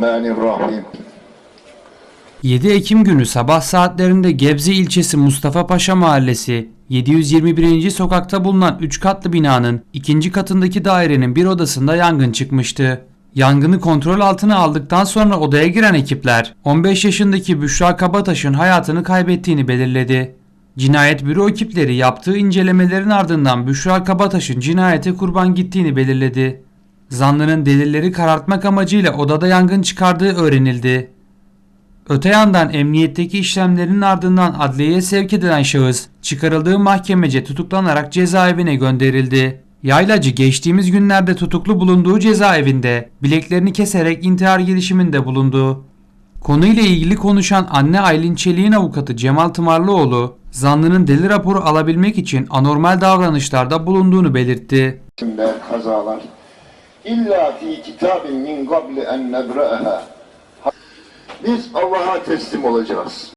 Bismillahirrahmanirrahim. 7 Ekim günü sabah saatlerinde Gebze ilçesi Mustafa Paşa Mahallesi 721. sokakta bulunan 3 katlı binanın 2. katındaki dairenin bir odasında yangın çıkmıştı. Yangını kontrol altına aldıktan sonra odaya giren ekipler 15 yaşındaki Büşra Kabataş'ın hayatını kaybettiğini belirledi. Cinayet büro ekipleri yaptığı incelemelerin ardından Büşra Kabataş'ın cinayete kurban gittiğini belirledi. Zanlının delilleri karartmak amacıyla odada yangın çıkardığı öğrenildi. Öte yandan emniyetteki işlemlerin ardından adliyeye sevk edilen şahıs çıkarıldığı mahkemece tutuklanarak cezaevine gönderildi. Yaylacı geçtiğimiz günlerde tutuklu bulunduğu cezaevinde bileklerini keserek intihar girişiminde bulundu. Konuyla ilgili konuşan anne Aylin Çelik'in avukatı Cemal Tımarlıoğlu, zanlının deli raporu alabilmek için anormal davranışlarda bulunduğunu belirtti. Ve kazalar İlla fi kitabin min qabli en nebra'aha Biz Allah'a teslim olacağız.